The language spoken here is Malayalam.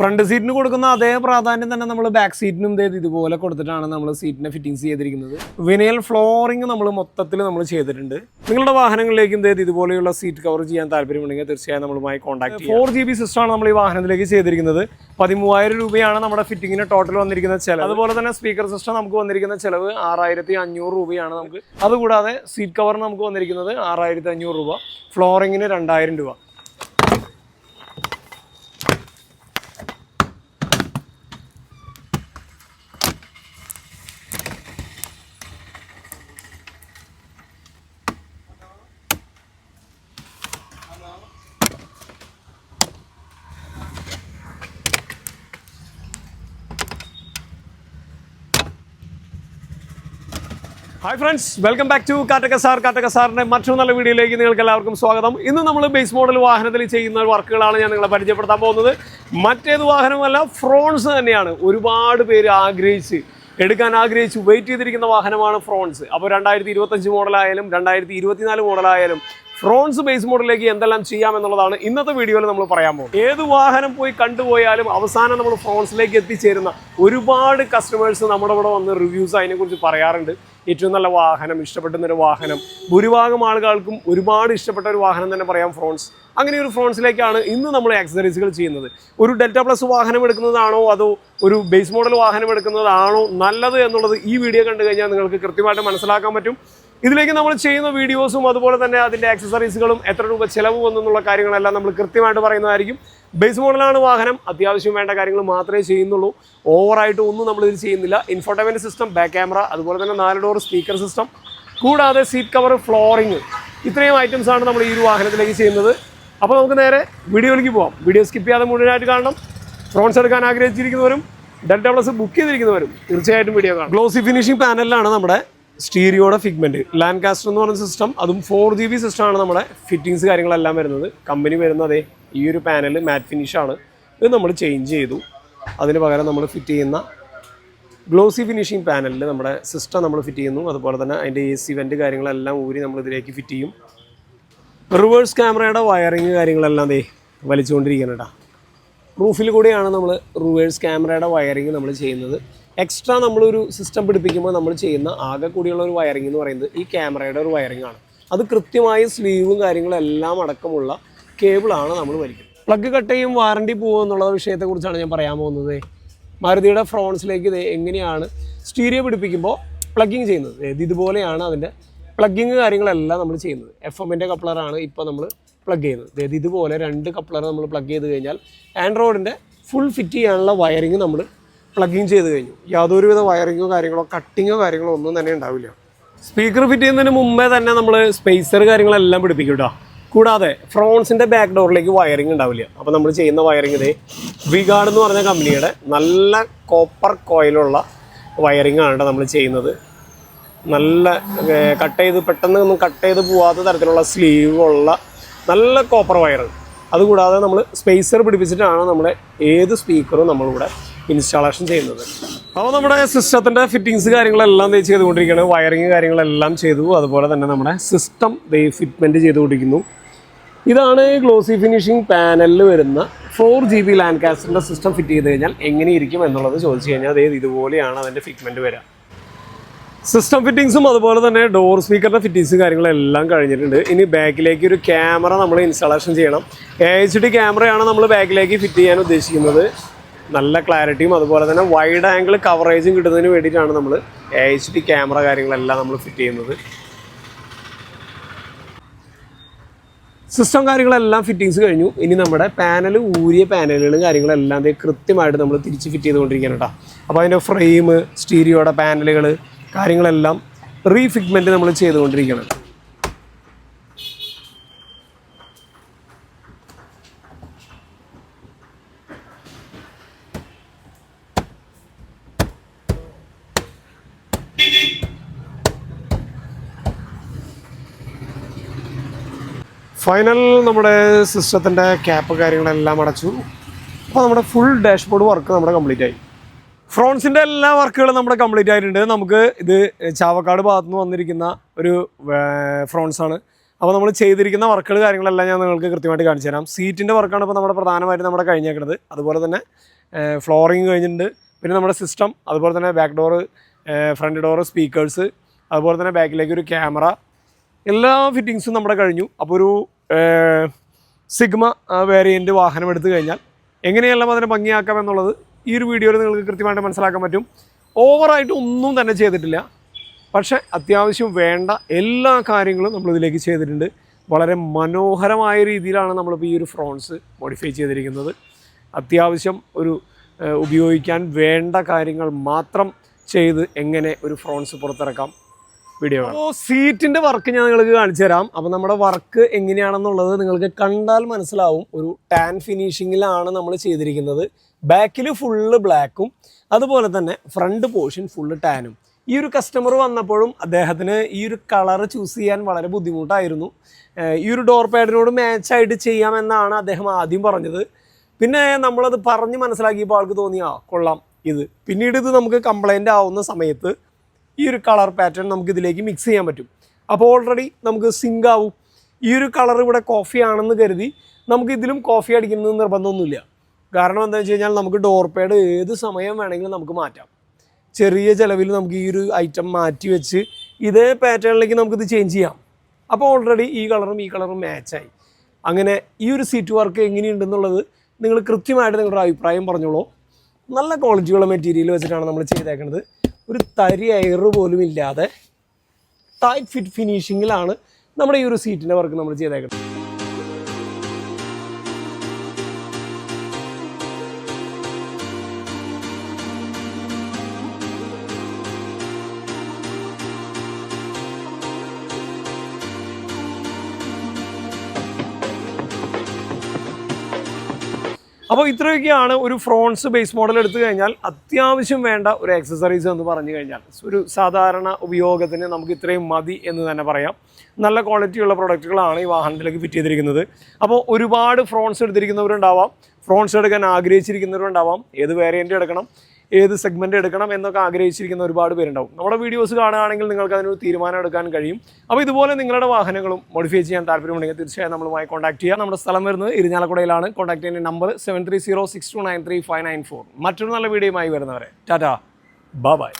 ഫ്രണ്ട് സീറ്റിന് കൊടുക്കുന്ന അതേ പ്രാധാന്യം തന്നെ നമ്മൾ ബാക്ക് സീറ്റിനും ഇതേ ഇതുപോലെ കൊടുത്തിട്ടാണ് നമ്മൾ സീറ്റിനെ ഫിറ്റിംഗ്സ് ചെയ്തിരിക്കുന്നത്. വിനയൽ ഫ്ലോറിംഗ് നമ്മൾ മൊത്തത്തിൽ നമ്മൾ ചെയ്തിട്ടുണ്ട്. നിങ്ങളുടെ വാഹനങ്ങളിലേക്കും ഇതേ ഇതുപോലെയുള്ള സീറ്റ് കവർ ചെയ്യാൻ താല്പര്യമുണ്ടെങ്കിൽ തീർച്ചയായും നമ്മളുമായി കോൺടാക്ട് ഫോർ ജി ബി സിസ്റ്റമാണ് നമ്മൾ ഈ വാഹനത്തിലേക്ക് ചെയ്തിരിക്കുന്നത്. പതിമൂവായിരം രൂപയാണ് നമ്മുടെ ഫിറ്റിങ്ങിന് ടോട്ടൽ വന്നിരിക്കുന്ന ചിലവ്. അതുപോലെ തന്നെ സ്പീക്കർ സിസ്റ്റം നമുക്ക് വന്നിരിക്കുന്ന ചിലവ് ആറായിരത്തി അഞ്ഞൂറ് രൂപയാണ് നമുക്ക്. അതുകൂടാതെ സീറ്റ് കവറിന് നമുക്ക് വന്നിരിക്കുന്നത് ആറായിരത്തി അഞ്ഞൂറ് രൂപ ഫ്ലോറിങ്ങിന് രണ്ടായിരം രൂപ. Hi friends welcome back to Kattaka sir സാറിന്റെ മറ്റൊരു നല്ല വീഡിയോയിലേക്ക് നിങ്ങൾക്ക് എല്ലാവർക്കും സ്വാഗതം. ഇന്ന് നമ്മൾ ബേസ് മോഡൽ വാഹനത്തിൽ ചെയ്യുന്ന വർക്കുകളാണ് ഞാൻ നിങ്ങളെ പരിചയപ്പെടുത്താൻ പോകുന്നത്. മറ്റേത് വാഹനമല്ല ഫ്രോൺസ് തന്നെയാണ്. ഒരുപാട് പേര് ആഗ്രഹിച്ച് എടുക്കാൻ ആഗ്രഹിച്ച് വെയിറ്റ് ചെയ്തിരിക്കുന്ന വാഹനമാണ് ഫ്രോൺസ് അപ്പോൾ രണ്ടായിരത്തി ഇരുപത്തഞ്ച് മോഡലായാലും രണ്ടായിരത്തി ഇരുപത്തിനാല് മോഡലായാലും ഫ്രോൺസ് ബേസ് മോഡലിലേക്ക് എന്തെല്ലാം ചെയ്യാം എന്നുള്ളതാണ് ഇന്നത്തെ വീഡിയോയിൽ നമ്മൾ പറയാൻ പോകുന്നത്. ഏത് വാഹനം പോയി കണ്ടുപോയാലും അവസാനം നമ്മൾ ഫ്രോൺസിലേക്ക് എത്തിച്ചേരുന്ന ഒരുപാട് കസ്റ്റമേഴ്സ് നമ്മുടെ ഇവിടെ വന്ന് റിവ്യൂസ് അതിനെക്കുറിച്ച് പറയാറുണ്ട്. ഏറ്റവും നല്ല വാഹനം ഇഷ്ടപ്പെടുന്ന ഒരു വാഹനം ഭൂരിഭാഗം ആളുകൾക്കും ഒരുപാട് ഇഷ്ടപ്പെട്ട ഒരു വാഹനം തന്നെ പറയാം ഫ്രോൺസ് അങ്ങനെ ഒരു ഫ്രോൺസിലേക്കാണ് ഇന്ന് നമ്മൾ ആക്സസറീസുകൾ ചെയ്യുന്നത്. ഒരു ഡെൽറ്റ പ്ലസ് വാഹനം എടുക്കുന്നതാണോ അതോ ഒരു ബേസ് മോഡൽ വാഹനം എടുക്കുന്നതാണോ നല്ലത് എന്നുള്ളത് ഈ വീഡിയോ കണ്ടു കഴിഞ്ഞാൽ നിങ്ങൾക്ക് കൃത്യമായിട്ട് മനസ്സിലാക്കാൻ പറ്റും. ഇതിലേക്ക് നമ്മൾ ചെയ്യുന്ന വീഡിയോസും അതുപോലെ തന്നെ അതിന്റെ ആക്സസറീസുകളും എത്ര രൂപ ചിലവ് വന്നെന്നുള്ള കാര്യങ്ങളെല്ലാം നമ്മൾ കൃത്യമായിട്ട് പറയുന്നതായിരിക്കും. ബേസ് മോഡലാണ് വാഹനം. അത്യാവശ്യം വേണ്ട കാര്യങ്ങൾ മാത്രമേ ചെയ്യുന്നുള്ളൂ. ഓവറായിട്ട് ഒന്നും നമ്മൾ ഇതിൽ ചെയ്യുന്നില്ല. ഇൻഫോർട്ടൈൻമെന്റ് സിസ്റ്റം ബാക്ക് ക്യാമറ അതുപോലെ തന്നെ നാല് ഡോർ സ്പീക്കർ സിസ്റ്റം കൂടാതെ സീറ്റ് കവർ ഫ്ലോറിങ് ഇത്രയും ഐറ്റംസാണ് നമ്മൾ ഈ ഒരു വാഹനത്തിലേക്ക് ചെയ്യുന്നത്. അപ്പോൾ നമുക്ക് നേരെ വീഡിയോയിലേക്ക് പോകാം വീഡിയോ സ്കിപ്പ് ചെയ്യാതെ മുഴുവനായിട്ട് കാണണം. ഫ്രോൺസ് എടുക്കാൻ ആഗ്രഹിച്ചിരിക്കുന്നവരും ഡെൽറ്റ പ്ലസ് ബുക്ക് ചെയ്തിരിക്കുന്നവരും തീർച്ചയായിട്ടും വീഡിയോ കാണാം. ഗ്ലോസി ഫിനിഷിംഗ് പാനലിലാണ് നമ്മുടെ സ്റ്റീരിയോയുടെ ഫിഗ്മെന്റ്. ലാൻഡ് കാസ്റ്റർ എന്ന് പറയുന്ന സിസ്റ്റം അതും ഫോർ ജി ബി സിസ്റ്റമാണ് നമ്മുടെ ഫിറ്റിങ്സ് കാര്യങ്ങളെല്ലാം വരുന്നത്. കമ്പനി വരുന്നത് ഈ ഒരു പാനൽ മാറ്റ് ഫിനിഷ് ആണ്. ഇത് നമ്മൾ ചേഞ്ച് ചെയ്തു. അതിന് പകരം നമ്മൾ ഫിറ്റ് ചെയ്യുന്ന ഗ്ലോസി ഫിനിഷിംഗ് പാനലിൽ നമ്മുടെ സിസ്റ്റം നമ്മൾ ഫിറ്റ് ചെയ്യുന്നു. അതുപോലെ തന്നെ അതിന്റെ എ സി വെന്റ് കാര്യങ്ങളെല്ലാം ഊരി നമ്മൾ ഇതിലേക്ക് ഫിറ്റ് ചെയ്യും. റിവേഴ്സ് ക്യാമറയുടെ വയറിങ് കാര്യങ്ങളെല്ലാം ദേ വലിച്ചുകൊണ്ടിരിക്കണം കേട്ടോ റൂഫിൽ കൂടിയാണ് നമ്മൾ റിവേഴ്സ് ക്യാമറയുടെ വയറിങ് നമ്മൾ ചെയ്യുന്നത്. എക്സ്ട്രാ നമ്മളൊരു സിസ്റ്റം പിടിപ്പിക്കുമ്പോൾ നമ്മൾ ചെയ്യുന്ന ആകെ കൂടിയുള്ള ഒരു വയറിംഗ് എന്ന് പറയുന്നത് ഈ ക്യാമറയുടെ ഒരു വയറിംഗ് ആണ്. അത് കൃത്യമായി സ്ലീവും കാര്യങ്ങളും എല്ലാം അടക്കമുള്ള കേബിളാണ് നമ്മൾ വലിക്കുന്നത്. പ്ലഗ് കട്ട് ചെയ്യും വാറണ്ടി പോകും എന്നുള്ള വിഷയത്തെക്കുറിച്ചാണ് ഞാൻ പറയാൻ പോകുന്നത്. മാരുതിയുടെ ഫ്രോൺസിലേക്ക് ഇത് എങ്ങനെയാണ് സ്റ്റീരിയോ പിടിപ്പിക്കുമ്പോൾ പ്ലഗിങ് ചെയ്യുന്നത്? ഇത് ഇതുപോലെയാണ് അതിന്റെ പ്ലഗിങ് കാര്യങ്ങളെല്ലാം നമ്മൾ ചെയ്യുന്നത്. എഫ് എമ്മിന്റെ കപ്ലറാണ് ഇപ്പോൾ നമ്മൾ പ്ലഗ് ചെയ്യുന്നത്. അതായത് ഇതുപോലെ രണ്ട് കപ്ലർ നമ്മൾ പ്ലഗ് ചെയ്ത് കഴിഞ്ഞാൽ ആൻഡ്രോയിഡിന്റെ ഫുൾ ഫിറ്റ് ചെയ്യാനുള്ള വയറിങ് നമ്മൾ പ്ലഗിങ് ചെയ്ത് കഴിഞ്ഞു. യാതൊരുവിധ വയറിങ്ങോ കാര്യങ്ങളോ കട്ടിങ്ങോ കാര്യങ്ങളോ ഒന്നും തന്നെ ഉണ്ടാവില്ല. സ്പീക്കർ ഫിറ്റ് ചെയ്യുന്നതിന് മുമ്പേ തന്നെ നമ്മൾ സ്പേസർ കാര്യങ്ങളെല്ലാം പിടിപ്പിക്കും കേട്ടോ കൂടാതെ ഫ്രോൺസിന്റെ ബാക്ക് ഡോറിലേക്ക് വയറിംഗ് ഉണ്ടാവില്ല. അപ്പോൾ നമ്മൾ ചെയ്യുന്ന വയറിംഗ് ഇതേ വിഗാർഡ് എന്ന് പറഞ്ഞ കമ്പനിയുടെ നല്ല കോപ്പർ കോയിലുള്ള വയറിംഗ് ആണ് നമ്മൾ ചെയ്യുന്നത്. നല്ല കട്ട് ചെയ്ത് പെട്ടെന്ന് ഒന്നും കട്ട് ചെയ്ത് പോവാത്ത തരത്തിലുള്ള സ്ലീവ് ഉള്ള നല്ല കോപ്പർ വയർ അതുകൂടാതെ നമ്മൾ സ്പേസർ പിടിപ്പിച്ചിട്ടാണ് നമ്മുടെ ഏത് സ്പീക്കറും നമ്മളിവിടെ ഇൻസ്റ്റാളേഷൻ ചെയ്യുന്നത്. അപ്പോൾ നമ്മുടെ സിസ്റ്റത്തിന്റെ ഫിറ്റിങ്സ് കാര്യങ്ങളെല്ലാം ദേ ചെയ്തുകൊണ്ടിരിക്കുകയാണ്. വയറിങ് കാര്യങ്ങളെല്ലാം ചെയ്തു. അതുപോലെ തന്നെ നമ്മുടെ സിസ്റ്റം ദേ ഫിറ്റ്മെന്റ് ചെയ്തുകൊണ്ടിരിക്കുന്നു. ഇതാണ് ഗ്ലോസി ഫിനിഷിംഗ് പാനലിൽ വരുന്ന ഫോർ ജി ബി ലാൻഡ് കാസ്റ്ററിന്റെ സിസ്റ്റം ഫിറ്റ് ചെയ്ത് കഴിഞ്ഞാൽ എങ്ങനെയിരിക്കും എന്നുള്ളത് ചോദിച്ചു കഴിഞ്ഞാൽ അതേ ഇതുപോലെയാണ് അതിന്റെ ഫിറ്റ്മെന്റ് വരിക. സിസ്റ്റം ഫിറ്റിങ്സും അതുപോലെ തന്നെ ഡോർ സ്പീക്കറിന്റെ ഫിറ്റിങ്സ് കാര്യങ്ങളെല്ലാം കഴിഞ്ഞിട്ടുണ്ട്. ഇനി ബാക്കിലേക്ക് ഒരു ക്യാമറ നമ്മൾ ഇൻസ്റ്റാളേഷൻ ചെയ്യണം. എ എച്ച് ഡി ക്യാമറയാണ് നമ്മൾ ബാക്കിലേക്ക് ഫിറ്റ് ചെയ്യാൻ ഉദ്ദേശിക്കുന്നത്. നല്ല ക്ലാരിറ്റിയും അതുപോലെ തന്നെ വൈഡ് ആംഗിൾ കവറേജും കിട്ടുന്നതിന് വേണ്ടിയിട്ടാണ് നമ്മൾ എച്ച് ഡി ക്യാമറ കാര്യങ്ങളെല്ലാം നമ്മൾ ഫിറ്റ് ചെയ്യുന്നത്. സിസ്റ്റം കാര്യങ്ങളെല്ലാം ഫിറ്റിങ്സ് കഴിഞ്ഞു. ഇനി നമ്മുടെ പാനൽ ഊരിയ പാനലുകളും കാര്യങ്ങളെല്ലാം കൃത്യമായിട്ട് നമ്മൾ തിരിച്ച് ഫിറ്റ് ചെയ്തുകൊണ്ടിരിക്കുകയാണ് കേട്ടോ അപ്പോൾ അതിന്റെ ഫ്രെയിം സ്റ്റീരിയോയുടെ പാനലുകൾ കാര്യങ്ങളെല്ലാം റീഫിഗ്മെന്റ് നമ്മൾ ചെയ്തുകൊണ്ടിരിക്കുകയാണ്. ഫൈനൽ നമ്മുടെ സിസ്റ്റത്തിന്റെ ക്യാപ്പ് കാര്യങ്ങളെല്ലാം അടച്ചു. അപ്പോൾ നമ്മുടെ ഫുൾ ഡാഷ്ബോർഡ് വർക്ക് നമ്മുടെ കംപ്ലീറ്റ് ആയി. ഫ്രോൺസിന്റെ എല്ലാ വർക്കുകളും നമ്മുടെ കംപ്ലീറ്റ് ആയിട്ടുണ്ട്. നമുക്ക് ഇത് ചാവക്കാട് ഭാഗത്തു നിന്ന് വന്നിരിക്കുന്ന ഒരു ഫ്രോൺസ് ആണ്. അപ്പോൾ നമ്മൾ ചെയ്തിരിക്കുന്ന വർക്കുകൾ കാര്യങ്ങളെല്ലാം ഞാൻ നിങ്ങൾക്ക് കൃത്യമായിട്ട് കാണിച്ചു തരാം. സീറ്റിന്റെ വർക്കാണ് ഇപ്പോൾ നമ്മുടെ പ്രധാനമായിട്ട് നമ്മുടെ കഴിഞ്ഞേക്കുന്നത് അതുപോലെ തന്നെ ഫ്ലോറിങ് കഴിഞ്ഞിട്ടുണ്ട്. പിന്നെ നമ്മുടെ സിസ്റ്റം അതുപോലെ തന്നെ back door front door speakers അതുപോലെ തന്നെ ബാക്കിലേക്ക് ഒരു ക്യാമറ എല്ലാ ഫിറ്റിങ്സും നമ്മുടെ കഴിഞ്ഞു. അപ്പോൾ ഒരു സിഗ്മ വേരിയന്റ് വാഹനം എടുത്തു കഴിഞ്ഞാൽ എങ്ങനെയെല്ലാം അതിനെ ഭംഗിയാക്കാം എന്നുള്ളത് ഈ ഒരു വീഡിയോയിൽ നിങ്ങൾക്ക് കൃത്യമായിട്ട് മനസ്സിലാക്കാൻ പറ്റും. ഓവറായിട്ട് ഒന്നും തന്നെ ചെയ്തിട്ടില്ല. പക്ഷേ അത്യാവശ്യം വേണ്ട എല്ലാ കാര്യങ്ങളും നമ്മളിതിലേക്ക് ചെയ്തിട്ടുണ്ട്. വളരെ മനോഹരമായ രീതിയിലാണ് നമ്മളിപ്പോൾ ഈ ഒരു ഫ്രോൺസ് മോഡിഫൈ ചെയ്തിരിക്കുന്നത്. അത്യാവശ്യം ഒരു ഉപയോഗിക്കാൻ വേണ്ട കാര്യങ്ങൾ മാത്രം ചെയ്ത് എങ്ങനെ ഒരു ഫ്രോൺസ് പുറത്തിറക്കാം. വീഡിയോ അപ്പോൾ സീറ്റിന്റെ വർക്ക് ഞാൻ നിങ്ങൾക്ക് കാണിച്ചു തരാം. അപ്പോൾ നമ്മുടെ വർക്ക് എങ്ങനെയാണെന്നുള്ളത് നിങ്ങൾക്ക് കണ്ടാൽ മനസ്സിലാവും. ഒരു ടാൻ ഫിനിഷിങ്ങിലാണ് നമ്മൾ ചെയ്തിരിക്കുന്നത്. ബാക്കിൽ ഫുള്ള് ബ്ലാക്കും അതുപോലെ തന്നെ ഫ്രണ്ട് പോർഷൻ ഫുള്ള് ടാനും ഈ ഒരു കസ്റ്റമർ വന്നപ്പോഴും അദ്ദേഹത്തിന് ഈ ഒരു കളർ ചൂസ് ചെയ്യാൻ വളരെ ബുദ്ധിമുട്ടായിരുന്നു. ഈ ഒരു ഡോർ പാഡിനോട് മാച്ചായിട്ട് ചെയ്യാമെന്നാണ് അദ്ദേഹം ആദ്യം പറഞ്ഞത്. പിന്നെ നമ്മളത് പറഞ്ഞ് മനസ്സിലാക്കിയപ്പോൾ ആൾക്ക് തോന്നി ആ കൊള്ളാം ഇത്. പിന്നീട് ഇത് നമുക്ക് കംപ്ലൈന്റ് ആവുന്ന സമയത്ത് ഈ ഒരു കളർ പാറ്റേൺ നമുക്ക് ഇതിലേക്ക് മിക്സ് ചെയ്യാൻ പറ്റും. അപ്പോൾ ഓൾറെഡി നമുക്ക് സിങ്ക് ആവും. ഈ ഒരു കളർ ഇവിടെ കോഫി ആണെന്ന് കരുതി നമുക്ക് ഇതിലും കോഫി അടിക്കുന്നത് നിർബന്ധമൊന്നുമില്ല. കാരണം എന്താണെന്ന് വെച്ച് കഴിഞ്ഞാൽ നമുക്ക് ഡോർ പേഡ് ഏത് സമയം വേണമെങ്കിലും നമുക്ക് മാറ്റാം. ചെറിയ ചിലവിൽ നമുക്ക് ഈ ഒരു ഐറ്റം മാറ്റി വെച്ച് ഇതേ പാറ്റേണിലേക്ക് നമുക്കിത് ചേഞ്ച് ചെയ്യാം. അപ്പോൾ ഓൾറെഡി ഈ കളറും ഈ കളറും മാച്ചായി അങ്ങനെ ഈ ഒരു സീറ്റ് വർക്ക് എങ്ങനെയുണ്ടെന്നുള്ളത് നിങ്ങൾ കൃത്യമായിട്ട് നിങ്ങളുടെ അഭിപ്രായം പറഞ്ഞോളൂ. നല്ല ക്വാളിറ്റിയുള്ള മെറ്റീരിയൽ വെച്ചിട്ടാണ് നമ്മൾ ചെയ്തേക്കുന്നത് ഒരു തരി എയർ പോലും ഇല്ലാതെ ടൈറ്റ് ഫിറ്റ് ഫിനിഷിങ്ങിലാണ് നമ്മുടെ ഈ ഒരു സീറ്റിന്റെ വർക്ക് നമ്മൾ ചെയ്തേക്കുന്നത്. അപ്പോൾ ഇത്രയൊക്കെയാണ് ഒരു ഫ്രോൺസ് ബേസ് മോഡൽ എടുത്തു കഴിഞ്ഞാൽ അത്യാവശ്യം വേണ്ട ഒരു എക്സസറീസ് എന്ന് പറഞ്ഞു കഴിഞ്ഞാൽ. ഒരു സാധാരണ ഉപയോഗത്തിന് നമുക്ക് ഇത്രയും മതി എന്ന് തന്നെ പറയാം. നല്ല ക്വാളിറ്റിയുള്ള പ്രൊഡക്റ്റുകളാണ് ഈ വാഹനത്തിലേക്ക് ഫിറ്റ് ചെയ്തിരിക്കുന്നത്. അപ്പോൾ ഒരുപാട് ഫ്രോൺസ് എടുത്തിരിക്കുന്നവരുണ്ടാവാം. ഫ്രോൺസ് എടുക്കാൻ ആഗ്രഹിച്ചിരിക്കുന്നവരുണ്ടാവാം. ഏത് വേരിയന്റ് എടുക്കണം? ഏത് സെഗ്മെന്റ് എടുക്കണം എന്നൊക്കെ ആഗ്രഹിച്ചിരിക്കുന്ന ഒരുപാട് പേരുണ്ടാവും. നമ്മുടെ വീഡിയോസ് കാണുകയാണെങ്കിൽ നിങ്ങൾക്ക് അതിനൊരു തീരുമാനം എടുക്കാൻ കഴിയും. അപ്പോൾ ഇതുപോലെ നിങ്ങളുടെ വാഹനങ്ങളും മോഡിഫൈ ചെയ്യാൻ താല്പര്യമുണ്ടെങ്കിൽ തീർച്ചയായും നമ്മളുമായി കോൺടാക്ട് ചെയ്യാം നമ്മുടെ സ്ഥലം വരുന്നത് ഇരിഞ്ഞാലക്കുടയിലാണ്. കോൺടാക്ട് ചെയ്യുന്ന number seven three zero six two nine three five nine four മറ്റൊരു നല്ല വീഡിയോയുമായി വരുന്നവരെ. ടാറ്റാ. ബൈ